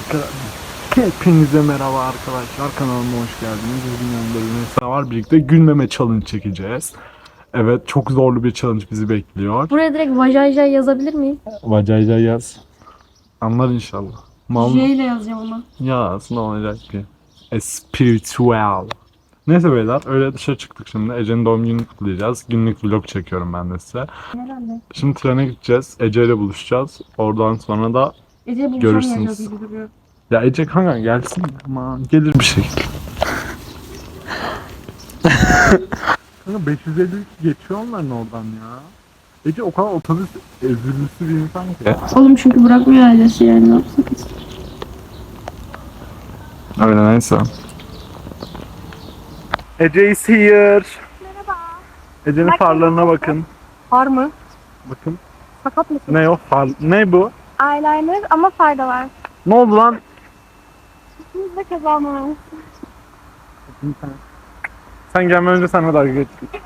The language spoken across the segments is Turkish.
arkadaşlar. Hepinize merhaba arkadaşlar. Kanalıma hoş geldiniz. Bugün yanımda bir Mesra var. Birlikte gülmeme challenge çekeceğiz. Evet çok zorlu bir challenge bizi bekliyor. Buraya direkt vajajay yazabilir miyim? Vacayca yaz. Anlar inşallah. Mal J ile yazacağım ama. yaz ne olacak ki? A spiritual. Neyse beyler öyle dışarı çıktık şimdi. Ece'nin doğum gününü kutlayacağız. Günlük vlog çekiyorum ben de size. Herhalde. Şimdi trene gideceğiz. Ece ile buluşacağız. Oradan sonra da Ece Görürsünüz. buluşamayacağız gibi duruyor. Ya Ece kanka gelsin aman gelir bir şekilde. kanka 550 geçiyor onların oradan ya. Ece o kadar otobüs ezilmesi bir insan ki. Oğlum çünkü bırakmıyor ailesi yani ne yapsak? Öyle neyse. Ece is here. Merhaba. Ece'nin farlarına bakın. Var mı? Bakın. Sakat mısın? Ne o far? Ne bu? Eyeliner ama fayda var. Ne oldu lan? De kazanmamız. Sen gelmeden önce sana dalga geçtik.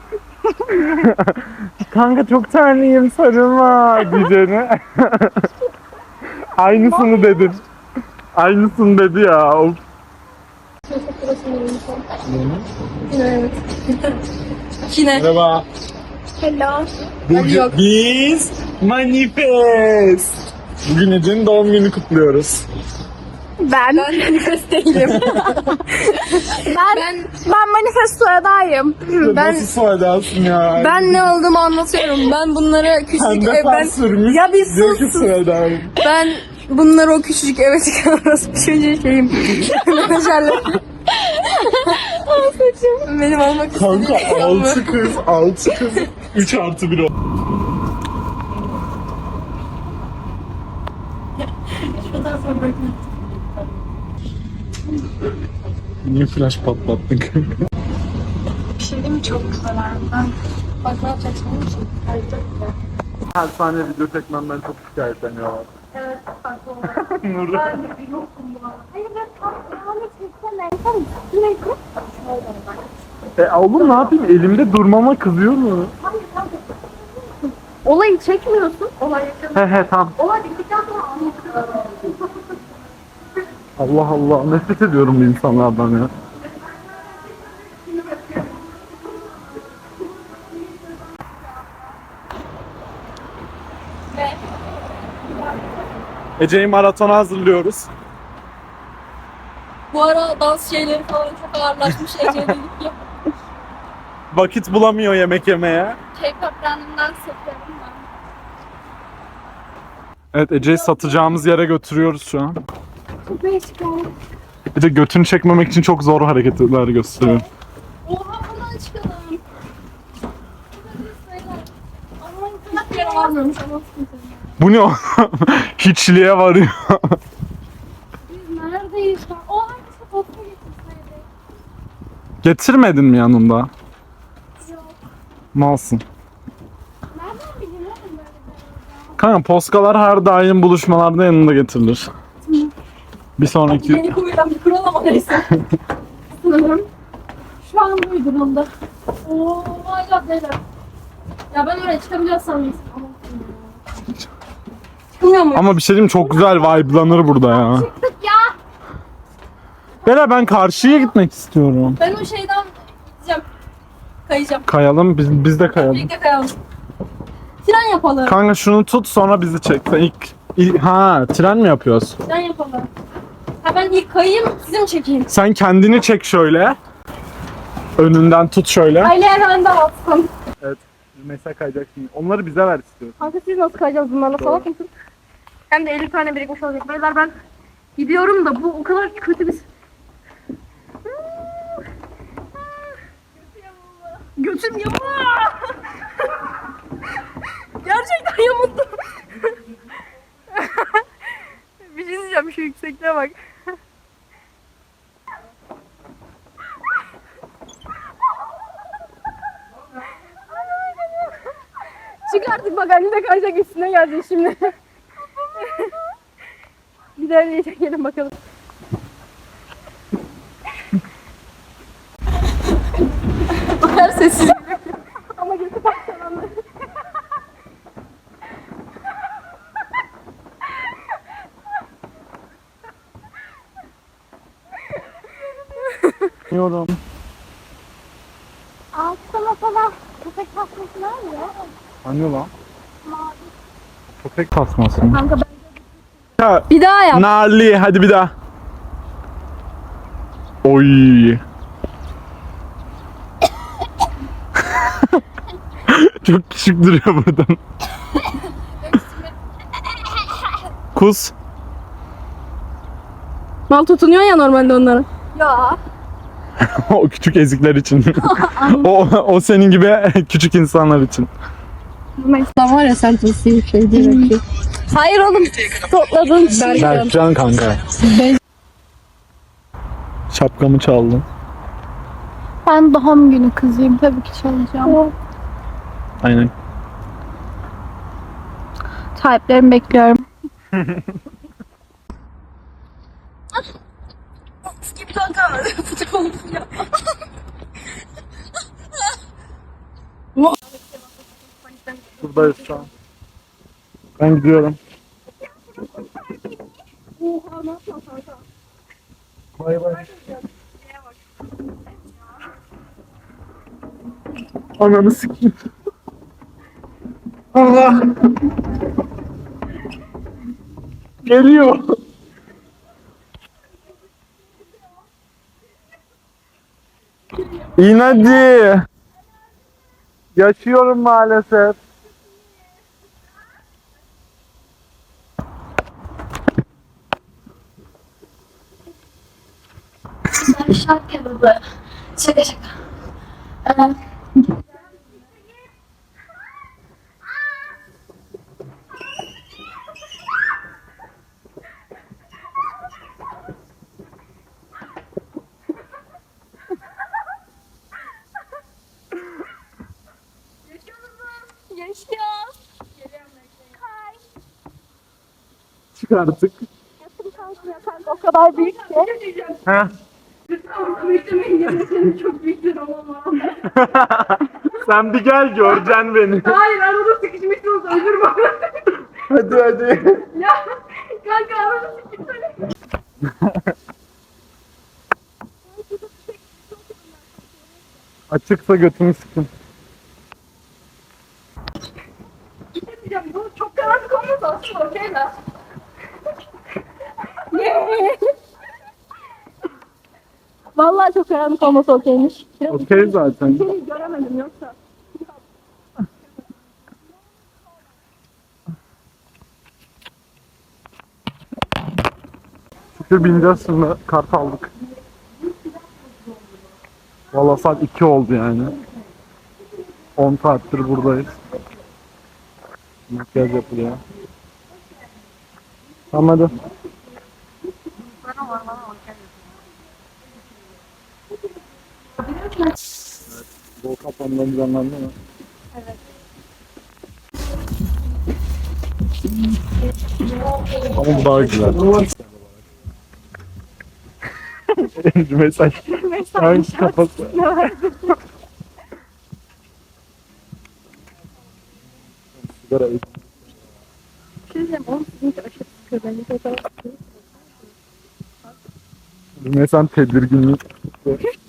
Kanka çok terliyim sarılma diyeceğine. Aynısını dedin. Aynısını dedi ya. Of. Yine. Merhaba. Hello. Bugün biz manifest. Bugün Ece'nin doğum günü kutluyoruz. Ben. Manifest değilim. Ben, ben manifestoyadayım. Ben- Nasıl soyadasın ya? ben ne olduğumu anlatıyorum. Ben bunlara küçük Pembe ev, ben, sürmüş. Ya bir Diyor ki sus. ben bunları o küçücük eve çıkarırız. Bir çocuğu şeyim. Menajerle. Benim olmak Kanka istediğim 6 kız, 6 kız, 3 artı 1 o. Niye flash patlattın kanka? Bir şey değil mi? Çok güzel Ben Bak ne yapacaksın? Her saniye video çekmemden çok şikayetleniyorlar. Evet, farklı oldu. Nur'u. Ben de bir yokum bu arada. Hayır, ben tam devam etmekten en son sürekli. E oğlum ne yapayım? Elimde durmama kızıyor mu? Hayır, tamam. Olayı çekmiyorsun. Olay yaşanıyor. He he tamam. Olay bittikten sonra anlatıyorsun. Allah Allah nefret ediyorum bu insanlardan ya. Ece'yi maratona hazırlıyoruz. Bu ara dans şeyleri falan çok ağırlaşmış birlikte. Vakit bulamıyor yemek yemeye. K-pop brandımdan satıyorum ben. Evet Ece'yi satacağımız yere götürüyoruz şu an. Oldu. Ece götünü çekmemek için çok zor hareketler gösteriyor. Oha buradan çıkalım. Ama internet yeri varmıyormuş ama sıkıntı yok. Bu ne? Hiçliğe varıyor. Biz neredeyiz şu an? O hangisi fotoğrafı getirseydi? Getirmedin mi yanında? Yok. Malsın. Nereden bileyim oğlum böyle bir? Kanka poskalar her daim buluşmalarda yanında getirilir. Bir sonraki... Yeni koyulan bir kural ama neyse. Sanırım. Şu an bu durumda. Oo, hala deli. Ya ben oraya çıkabileceğiz sandım. Ama Çıkmıyor mu? Ama bir şey diyeyim mi? çok güzel vibe'lanır burada ya. Çıktık ya. Bela ben karşıya gitmek istiyorum. Ben o şeyden gideceğim. Kayacağım. Kayalım biz, biz de kayalım. Birlikte kayalım. Tren yapalım. Kanka şunu tut sonra bizi çek. Sen ilk, ilk- ha tren mi yapıyoruz? Tren yapalım. Ben ilk kayayım, sizi mi çekeyim? Sen kendini çek şöyle. Önünden tut şöyle. Aileye ben de alsın. Mesela kayacak şimdi. Onları bize ver istiyorsun. Kanka siz nasıl kayacaksınız bunlarla salak mısın? Hem de 50 tane birikmiş olacak. Beyler ben gidiyorum da bu o kadar kötü bir... Götüm yamuk. Gerçekten yamuldu. bir şey diyeceğim şu yüksekliğe bak. Çık artık bak anne de kayacak üstüne geldi şimdi. bir daha niye çekelim bakalım. Bakar sessiz. Ama gözü parçalandı. Yorum. Hani lan? Köpek tasması mı? Kanka ben Ya, Bir daha yap. Narli hadi bir daha. Oy. Çok küçük duruyor buradan. Kus. Mal tutunuyor ya normalde onlara. ya. o küçük ezikler için. o, o senin gibi küçük insanlar için. Mesela var ya sen tılsıyım şey diye bakıyor. Hayır oğlum. Topladın. Berkan. Berkcan kanka. Şapkamı çaldın. Ben doğum günü kızıyım tabii ki çalacağım. Aynen. Sahiplerimi bekliyorum. Buradayız şu an. Ben gidiyorum. Bay bay. Ananı sikeyim. Allah. Geliyor. İn hadi. Yaşıyorum maalesef. Şarkı yazdı. Şaka şaka. Ee, Yaşıyor. Çık artık. O kadar büyük ki. Heh. Çok büyük ama. Sen bir gel göreceksin beni. Hayır arada sıkışmışsınız özür dilerim. hadi hadi. ya kanka arada sıkışmışsınız. Açıksa götünü sıkın. Diyeceğim bu çok karanlık olmasa aslında okey de. Vallahi çok karanlık olmasa okeymiş. Okey zaten. Seni göremedim yoksa. Şükür bineceğiz şimdi kart aldık. Valla saat 2 oldu yani. 10 saattir buradayız. Makyaj yapılıyor. Tamam hadi. Evet, Kapandan düzenlendi mi? Evet. Ama bu daha güzel. Mesaj. Mesaj. kafası. Sigara iç. Diyeceğim oğlum sizinki aşırı. Fotoğraf sıkıyor. Mesela tedirginlik.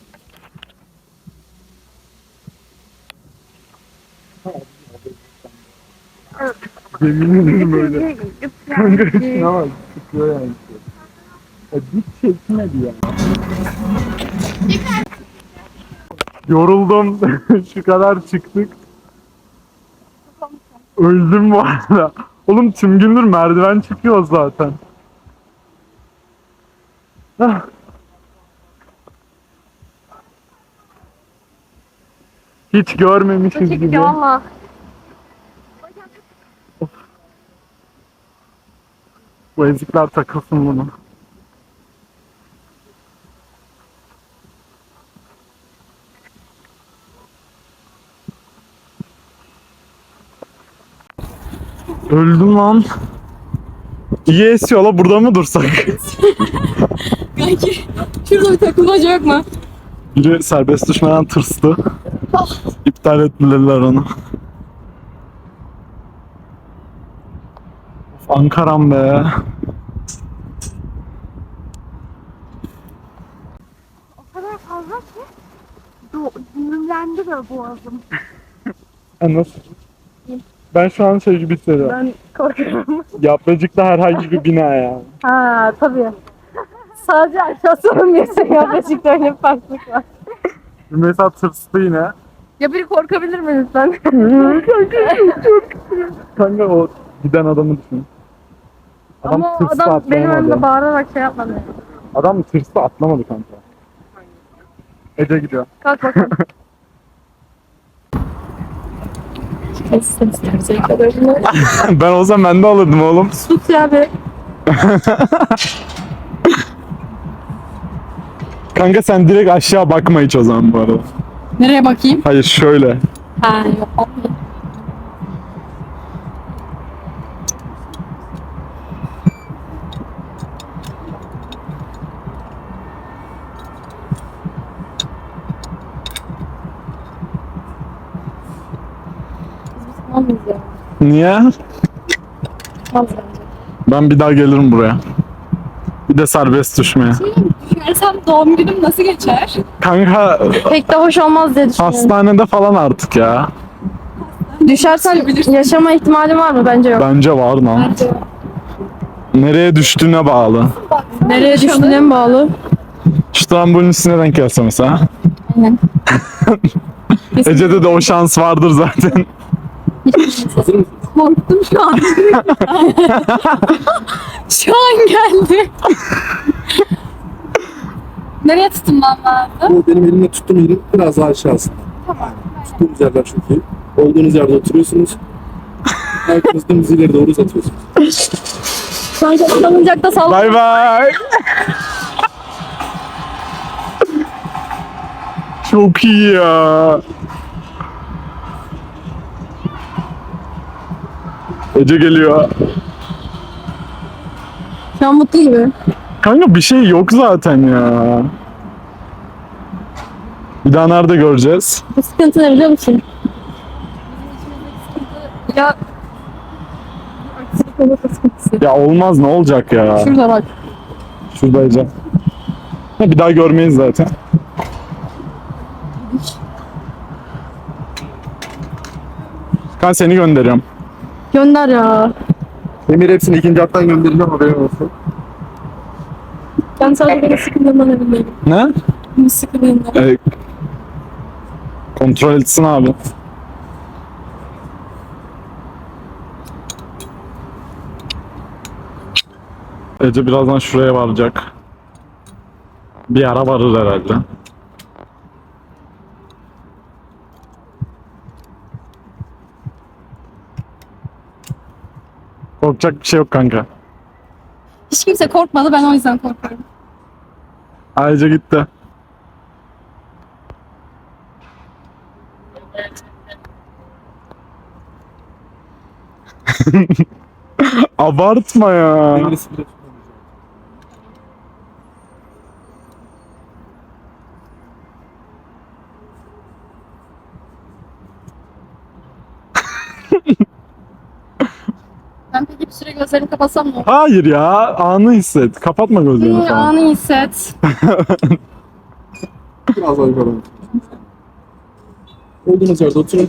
Yemin ederim böyle. Kanka üstüne bak. Çıkıyor yani. Ya dik çekmedi ya. Yoruldum. Şu kadar çıktık. Öldüm bu arada. Oğlum tüm gündür merdiven çıkıyor zaten. Ah. Hiç görmemişiz gibi. Valla. Bu ezikler takılsın bunu. Öldüm lan. İyi esiyor la burada mı dursak? Kanki şurada bir takılmaca yok mu? Biri serbest düşmeden tırstı. İptal ettiler onu. Ankara'm be. O kadar kadar fazla ki do- düğümlendi böyle boğazım. Ha, nasıl? Ben şu an şey gibi hissediyorum. Ben korkuyorum. Yapmacıkta herhangi bir bina ya. ha tabii. Sadece aşağısı olmuyorsa yaklaşık öyle bir farklılık var. Mesela tırstı yine. Ya biri korkabilir mi lütfen? Kanka o giden adamı düşün. Adam Ama tırstı adam benim atlayamadı. önümde bağırarak şey yapmadı. Adam tırstı atlamadı kanka. Ece gidiyor. Kalk bakalım. ben olsam ben de alırdım oğlum. Sus ya be. Kanka sen direkt aşağı bakma hiç o zaman bu arada. Nereye bakayım? Hayır şöyle. Ha yok ya. Niye? Bence. Ben bir daha gelirim buraya. Bir de serbest düşmeye. Düşünersem doğum günüm nasıl geçer? Kanka Pek de hoş olmaz diye düşünüyorum. hastanede falan artık ya. Düşersen yaşama ihtimali var mı? Bence yok. Bence var lan. Bence Nereye düştüğüne bağlı. Nereye düştüğüne mi bağlı? Şu trambolin üstüne denk gelse mesela. Aynen. Ece'de de o şans vardır zaten. Korktum şu an. şu an geldi. Nereye tutunmam lazım? Bu benim elimle tuttuğum yerin biraz daha aşağısında. Tamam. Tuttuğunuz yerler çok iyi. Olduğunuz yerde oturuyorsunuz. Arkanızda ileri doğru uzatıyorsunuz. Kanka salıncakta sal. Bay bay. Çok iyi ya. Ece geliyor. Şu an mutlu gibi. Kanka bir şey yok zaten ya. Bir daha nerede göreceğiz? Bu sıkıntı ne biliyor musun? Ya aksilik olursa sıkıntısı. Ya olmaz ne olacak ya? Şurada bak. Şurada Ece. Ha, Bir daha görmeyiz zaten. Kan seni gönderiyorum. Gönder ya. Emir hepsini ikinci hattan göndereceğim haberin olsun. Ben sadece beni sıkıldığımdan emin değilim. Ne? Beni sıkıldığımdan. Ee, kontrol etsin abi. Ece birazdan şuraya varacak. Bir ara varır herhalde. Korkacak bir şey yok kanka. Hiç kimse korkmadı ben o yüzden korkuyorum. Ayrıca gitti. Abartma ya. Bile tutamayacağım. Ben peki bir süre gözlerimi kapatsam mı? Hayır ya. Anı hisset. Kapatma gözlerini falan. anı hisset. Biraz daha yukarı. Olduğunuz yerde oturun.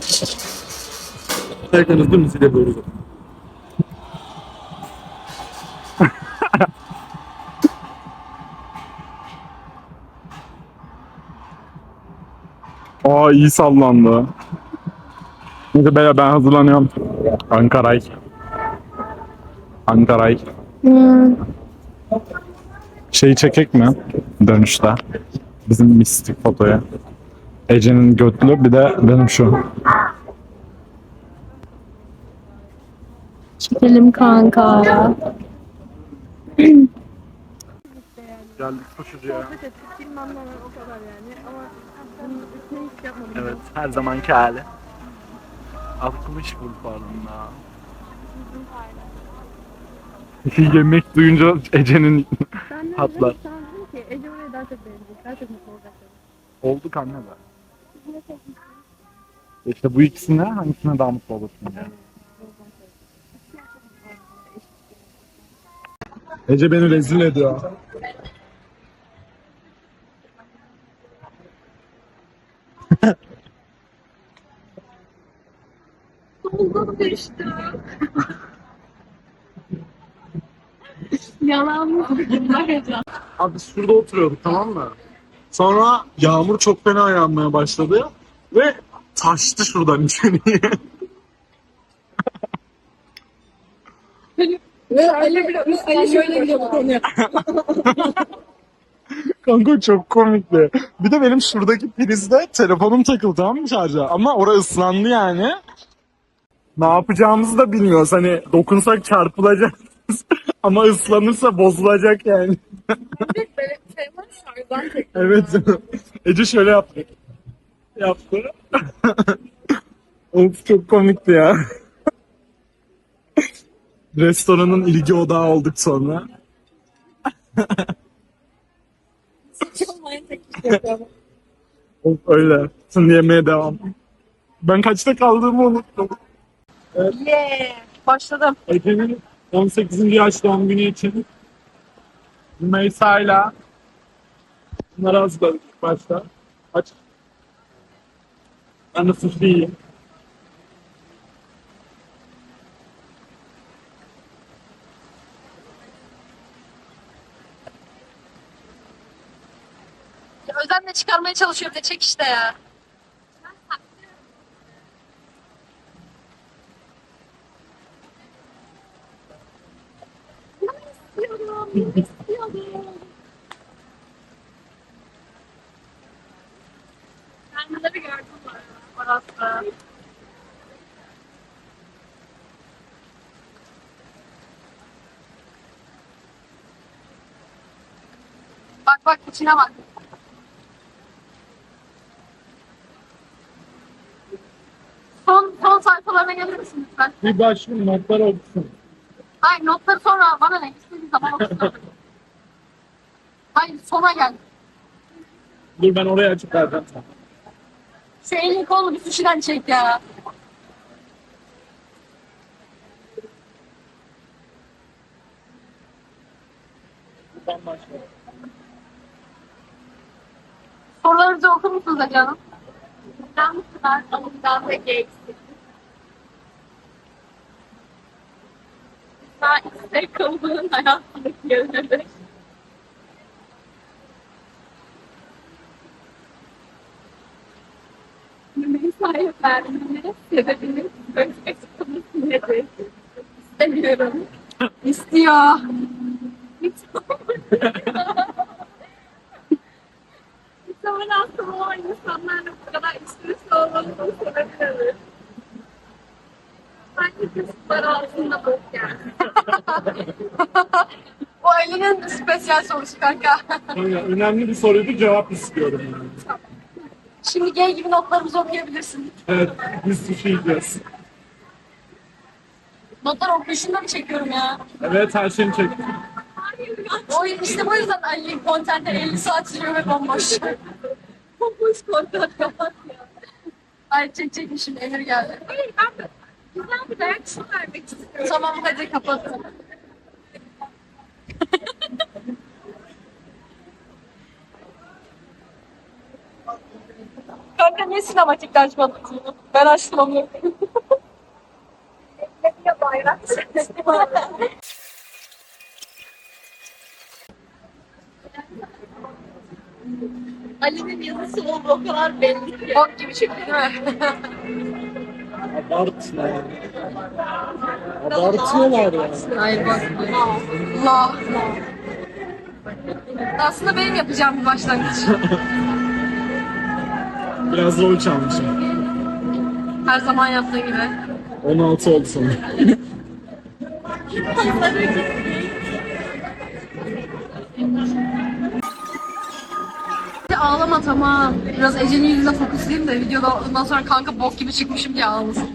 Arkanız dümdüz ileri doğru uzatın. Aa iyi sallandı. Neyse beyler ben hazırlanıyorum. Ankaray. Ankaray. Hmm. Şeyi çekek mi? Dönüşte. Bizim mistik fotoya. Ece'nin götlü bir de benim şu. Çekelim kanka. Geldik koşucuya. Evet her zamanki hali. Akmış bu farmında. Yemek duyunca Ece'nin Ben de sandım ki Ece buraya daha çok beğenecek, daha çok mutlu olacak. olduk anne da. Sizinle çok İşte bu ikisine hangisine daha mutlu olursun yani. olacak. Ece beni rezil ediyor. Oldu düştü. Yalan mı? Abi biz şurada oturuyorduk tamam mı? Sonra yağmur çok fena yağmaya başladı ve taştı şuradan içeriye. Ve öyle bir öyle şöyle bir konuyor. Kanka çok komikti. Bir de benim şuradaki prizde telefonum takıldı tamam mı şarja? Ama orası ıslandı yani. Ne yapacağımızı da bilmiyoruz. Hani dokunsak çarpılacak. Ama ıslanırsa bozulacak yani. Telefon şarjdan çekti. Evet. Ece şöyle yaptı. Yaptı. of çok komikti ya. Restoranın ilgi odağı olduk sonra. Teklif yapıyorum. Of, öyle. Şimdi yemeğe devam. Ben kaçta kaldığımı unuttum. Yeah. Başladım. Ece'nin 18. yaş doğum günü için Rümeysa'yla bunları hazırladık ilk başta. Aç. Ben de yiyeyim. Özenle çıkarmaya çalışıyor bir de çek işte ya. Kendileri gördüm orası. Bak bak içine bak. Son, son sayfalarına gelir misin lütfen? Bir başlayayım notlar olsun. Hayır notları sonra bana ne? Okursun. Hayır sona gel. Dur ben oraya açıp vereceğim sana. Şu elini kolunu bir sushi'den çek ya. Buradan başla. Sorularınızı okur musunuz Ece Hanım? Ben bu kadar alımdan peki eksik. Daha istek kaldığın hayatındaki yönleri. Mesai vermenin sebebini ölçmek konusu nedir? İstemiyorum. İstiyor. Muhtemelen sonra insanlarla bu kadar içtirisi olmanın sebebi nedir? Sanki kısıtlar altında bok yani. Bu Ali'nin spesiyel sorusu kanka. Kanka, önemli bir soruydu cevap istiyorum. Yani. Şimdi gay gibi notlarımızı okuyabilirsin. Evet biz sushi yiyeceğiz. Notlar okuyuşunda mı çekiyorum ya? Evet her şeyini çektim. O işte bu yüzden Ali kontente 50 saat sürüyor ve bomboş. Bomboş kontak kapat ya. Ay çek çekmişim Emir geldi. Hayır ben de güzel bir reaksiyon vermek istiyorum. Tamam hadi kapat. Kanka niye sinematikte açmadın? Ben açtım onu. Ya bayrak Ali'nin yazısı oldu o kadar belli ki. Bok gibi çıktı değil mi? Abartma. Abartıyorlar ya. Hayır bak. Allah. Aslında benim yapacağım bir başlangıç. Biraz rol çalmışım. Her zaman yaptığı gibi. 16 oldu. Hadi Ağlama tamam. Biraz Ece'nin yüzüne fokuslayayım da videoda ondan sonra kanka bok gibi çıkmışım diye ağlamasın.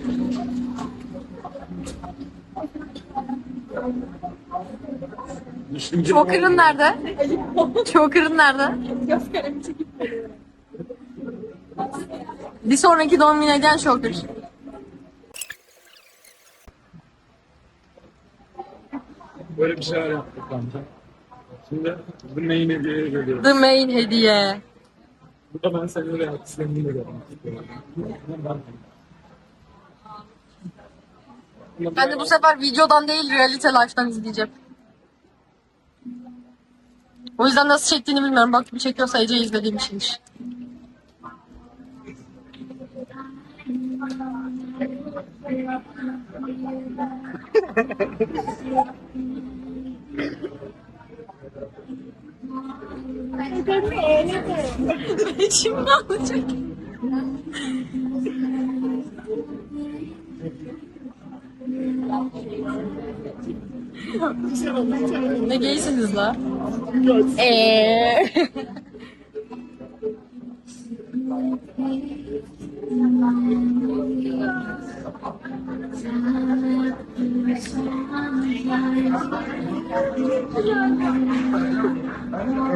Çoker'ın nerede? Çoker'ın nerede? Göz kalemi çekip Bir sonraki hediyen Çoker. böyle bir şeyler yaptık kanka. Şimdi bu neyin hediyeye geliyor. The main hediye. Burada ben senin reaksiyonunu da görmek istiyorum. Ben de bu sefer videodan değil realite life'dan izleyeceğim. O yüzden nasıl çektiğini bilmiyorum. Bak bir çekiyorsa Ece izlediğim içindir. Şimdi alacak. Ne geysiniz la? Eee.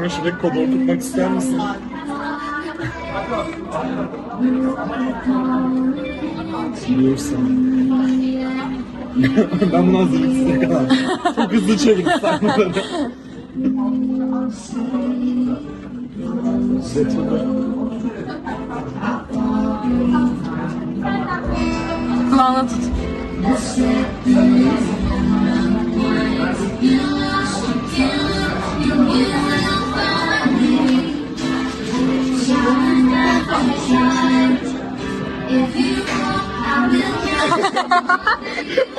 Şuradaki kodu okutmak ister misin? Biliyorsun. ben bunu hazırlıksız yakaladım. Çok hızlı çevirdim sayfaları. Kulağına tut.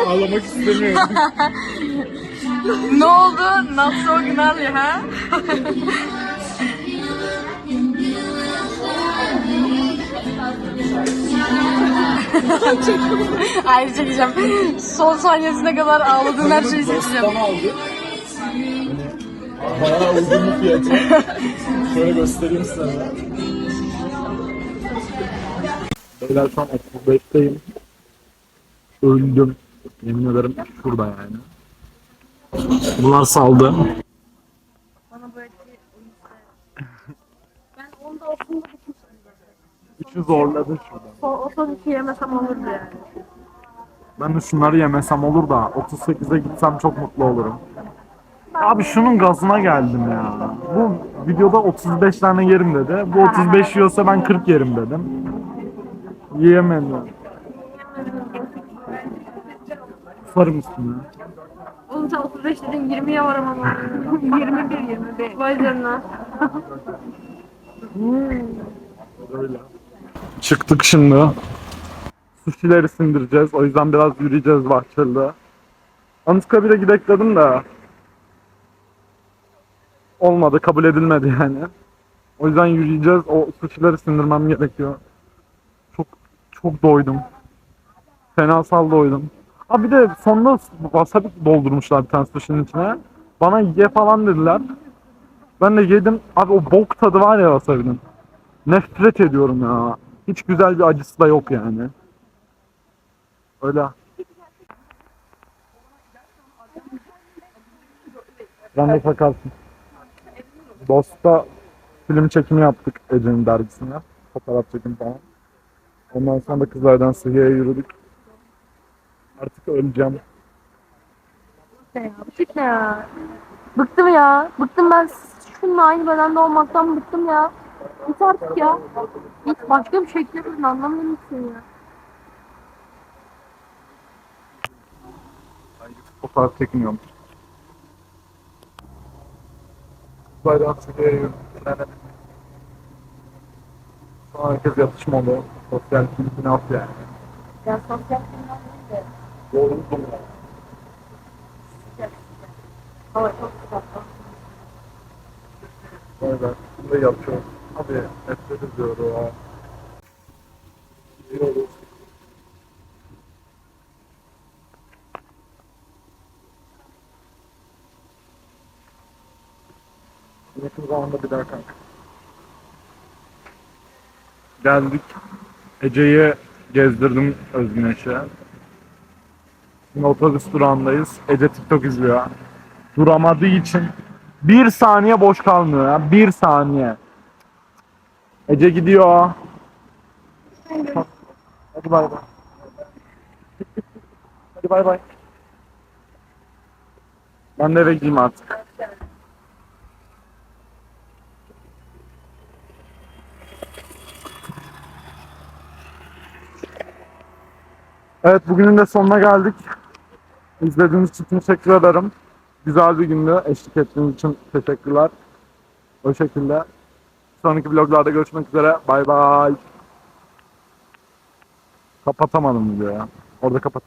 Ağlamak istemiyorum. Ne oldu? Not so gnarly ha? Hayır çekeceğim. Son saniyesine kadar ağladığın her şeyi seçeceğim. Tam aldı. Hani Bayağı uygun bir fiyatı. Şöyle göstereyim size. Beyler şu an 35'teyim. Öldüm. Yemin ederim şurada yani. Bunlar saldı. Ben onda okulda Üçü zorladı şurada. o otobüsü yemesem olurdu yani. Ben de şunları yemesem olur da 38'e gitsem çok mutlu olurum. Abi şunun gazına geldim ya. Bu videoda 35 tane yerim dedi. Bu 35 yiyorsa ben 40 yerim dedim. Yiyemedim. Sarım üstüne. Oğlum sen 35 dedin 20'ye varam ama. 21 21. Vay canına. Öyle. Çıktık şimdi. Sushi'leri sindireceğiz. O yüzden biraz yürüyeceğiz Bahçeli'de. Anıtkabir'e gidek dedim de olmadı, kabul edilmedi yani. O yüzden yürüyeceğiz. O sushi'leri sindirmem gerekiyor. Çok çok doydum. Fenasal doydum. Ha bir de sonunda wasabi doldurmuşlar bir tane sushi'nin içine. Bana ye falan dediler. Ben de yedim. Abi o bok tadı var ya wasabi'nin. Nefret ediyorum ya. Hiç güzel bir acısı da yok yani. Öyle. Ben de takarsın. Dost'ta film çekimi yaptık Ece'nin dergisine. Fotoğraf çekim falan. Ondan sonra da kızlardan Sıhhiye'ye yürüdük. Artık öleceğim. Ne ya? Tip ne ya? Bıktım ya. Bıktım ben şununla aynı bedende olmaktan bıktım ya. Git artık ya. Git başka bir şekilde bulun anlamıyor musun ya? Fotoğraf çekmiyorum. Yürüdük. Yani Sonra herkes yatışmalı. Sosyal kimliğini at yani. Ya sosyal Yoruldum. hava çok güzel. Böyle. Bunu da yapıyoruz. Abi nefret ediyorum ya. Gidiyoruz. Yakın zamanda bir daha kanka. Geldik. Ece'yi gezdirdim Özgüneş'e. Şimdi otobüs durağındayız. Ece TikTok izliyor. Duramadığı için bir saniye boş kalmıyor ya. Bir saniye. Ece gidiyor. Hadi bay bay. Hadi bay bay. Ben de eve gideyim artık. Evet bugünün de sonuna geldik. İzlediğiniz için teşekkür ederim. Güzel bir gündü. Eşlik ettiğiniz için teşekkürler. O şekilde. Sonraki vloglarda görüşmek üzere. Bay bay. Kapatamadım diyor ya. Orada kapatalım.